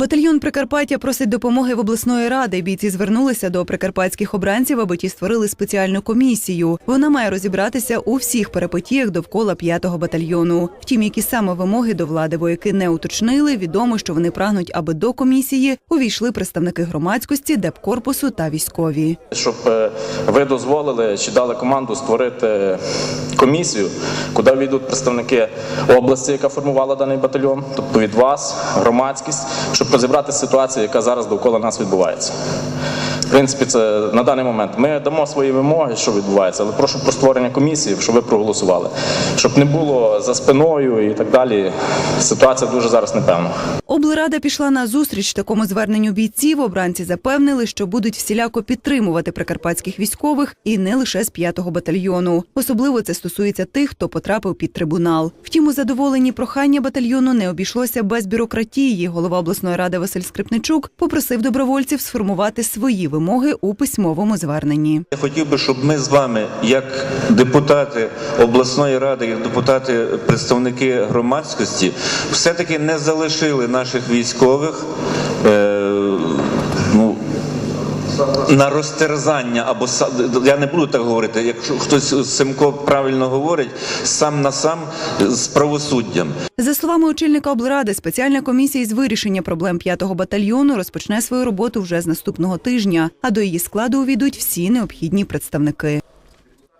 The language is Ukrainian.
Батальйон Прикарпаття просить допомоги в обласної ради. Бійці звернулися до прикарпатських обранців, аби ті створили спеціальну комісію. Вона має розібратися у всіх перипетіях довкола п'ятого батальйону. Втім, які саме вимоги до влади вояки не уточнили. Відомо, що вони прагнуть, аби до комісії увійшли представники громадськості, депкорпусу та військові. Щоб е, ви дозволили чи дали команду створити комісію, куди війдуть представники області, яка формувала даний батальйон, тобто від вас, громадськість, щоб розібрати ситуацію, яка зараз довкола нас відбувається. Принципі, це на даний момент. Ми дамо свої вимоги, що відбувається, але прошу про створення комісії, щоб ви проголосували, щоб не було за спиною і так далі. Ситуація дуже зараз непевна. Облрада пішла на зустріч такому зверненню бійців. Обранці запевнили, що будуть всіляко підтримувати прикарпатських військових і не лише з п'ятого батальйону. Особливо це стосується тих, хто потрапив під трибунал. Втім, у задоволенні прохання батальйону не обійшлося без бюрократії. Голова обласної ради Василь Скрипничук попросив добровольців сформувати свої вимоги у письмовому зверненні. Я хотів би, щоб ми з вами, як депутати обласної ради, як депутати, представники громадськості, все-таки не залишили наших військових. Е, на розтерзання або я не буду так говорити. Якщо хтось Семко правильно говорить, сам на сам з правосуддям. За словами очільника облради, спеціальна комісія з вирішення проблем п'ятого батальйону розпочне свою роботу вже з наступного тижня. А до її складу увійдуть всі необхідні представники.